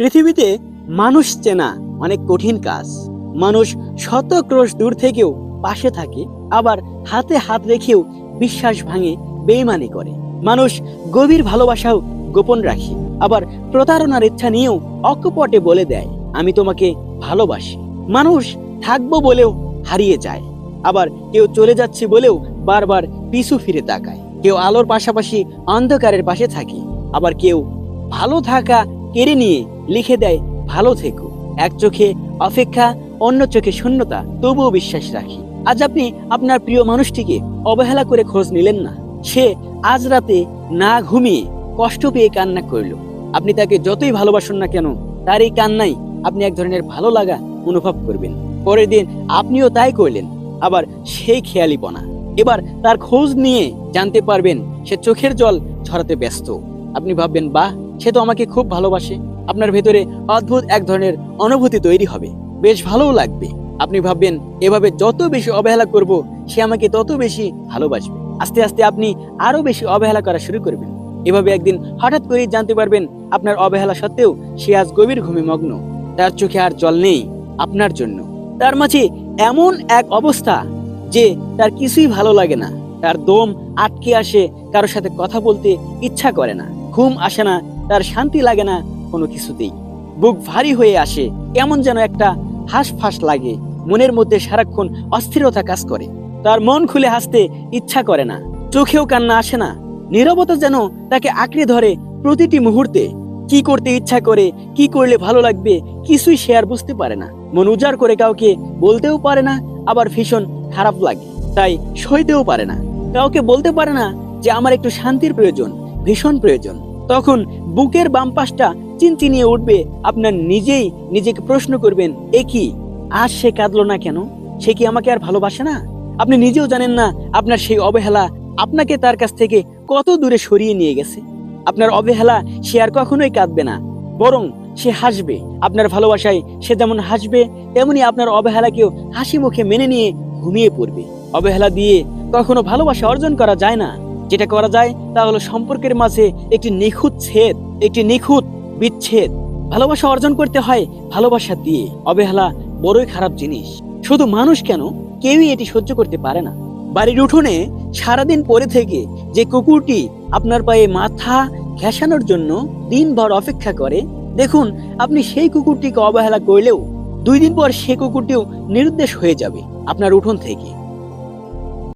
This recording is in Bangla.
পৃথিবীতে মানুষ চেনা অনেক কঠিন কাজ। মানুষ শত ক্রোশ দূর থেকেও পাশে থাকে, আবার হাতে হাত রেখেও বিশ্বাস ভাঙে, বেইমানি করে। মানুষ গভীর ভালোবাসাও গোপন রাখে, আবার প্রতারণার ইচ্ছা নিয়েও অকপটে বলে দেয়, আমি তোমাকে ভালোবাসি। মানুষ থাকব বলেও হারিয়ে যায়, আবার কেউ চলে যাচ্ছে বলেও বারবার পিছু ফিরে তাকায়। কেউ আলোর পাশাপাশি অন্ধকারের পাশে থাকে, আবার কেউ ভালো থাকা কেড়ে নিয়ে লিখে দেয়, ভালো থেকো। এক চোখে অপেক্ষা, অন্য চোখে শূন্যতা, তবুও বিশ্বাস রাখি। আজ আপনি আপনার প্রিয় মানুষটিকে অবহেলা করে খোঁজ নিলেন না। সে আজ রাতে না ঘুমিয়ে কষ্ট পেয়ে কান্না করল। আপনি তাকে যতই ভালোবাসুন না কেন, তার এই কান্নাই আপনি এক ধরনের ভালো লাগা অনুভব করবেন। পরের দিন আপনিও তাই করলেন, আবার সেই খেয়ালিপনা এবার তার খোঁজ নিয়ে জানতে পারবেন, সে চোখের জল ছড়াতে ব্যস্ত। আপনি ভাববেন, বাহ সে তো আমাকে খুব ভালোবাসে। আপনার ভেতরে অদ্ভুত এক ধরনের অনুভূতি তৈরি হবে। বেশ ভালোও লাগবে। আপনি ভাববেন, এভাবে যত বেশি অবহেলা করব, সে আমাকে তত বেশি ভালোবাসবে। আস্তে আস্তে আপনি আরও বেশি অবহেলা করা শুরু করবেন। এভাবে একদিন হঠাৎ করেই জানতে পারবেন, আপনার অবহেলা সত্ত্বেও সে আজ গভীর ঘুমে মগ্ন। তার চোখে আর জল নেই আপনার জন্য। তার মাঝে এমন এক অবস্থা যে তার কিছুই ভালো লাগে না। তার দম আটকে আসে কারোর সাথে কথা বলতে ইচ্ছা করে না। ঘুম আসে না তার শান্তি লাগে না কোনো কিছুতেই। বুক ভারী হয়ে আসে কেমন যেন একটা হাঁসফাঁস লাগে। মনের মধ্যে সারাক্ষণ অস্থিরতা কাজ করে। তার মন খুলে হাসতে ইচ্ছা করে না। চোখেও কান্না আসে না। নিরবতা যেন তাকে আঁকড়ে ধরে প্রতিটি মুহূর্তে। কি করতে ইচ্ছা করে, কি করলে ভালো লাগবে, কিছুই সে আর বুঝতে পারে না। মন উজাড় করে কাউকে বলতেও পারে না, আবার ভীষণ খারাপ লাগে। তাই সইতেও পারে না। কাউকে বলতে পারে না যে, আমার একটু শান্তির প্রয়োজন, ভীষণ প্রয়োজন। তখন বুকের বাম পাশটা চিনচিনিয়ে উঠবে, আপনার নিজেই নিজেকে প্রশ্ন করবেন, এ কি? আজ সে কাঁদলো না কেন? সে কি আমাকে আর ভালোবাসে না? আপনি নিজেও জানেন না আপনার সেই অবহেলা আপনাকে তার কাছ থেকে কত দূরে সরিয়ে নিয়ে গেছে। আপনার অবহেলা সে আর কখনোই কাঁদবে না, বরং সে হাসবে। আপনার ভালোবাসায় সে যেমন হাসবে, তেমনি আপনার অবহেলাকেও হাসি মুখে মেনে নিয়ে ঘুমিয়ে পড়বে। অবহেলা দিয়ে কখনো ভালোবাসা অর্জন করা যায় না। যেটা করা যায় তা হলো সম্পর্কের মাঝে একটি নিখুঁত ছেদ, একটি নিখুঁত বিচ্ছেদ। ভালোবাসা অর্জন করতে হয় ভালোবাসা দিয়ে। অবহেলা বড়ই খারাপ জিনিস। শুধু মানুষ কেন? কেউই এটি সহ্য করতে পারে না। বাড়ির উঠোনে সারাদিন পরে থেকে যে কুকুরটি আপনার পায়ে মাথা ঘেঁষানোর জন্য দিনভর অপেক্ষা করে, দেখুন আপনি সেই কুকুরটিকে অবহেলা করলেও দুই দিন পর সে কুকুরটিও নিরুদ্দেশ হয়ে যাবে আপনার উঠোন থেকে।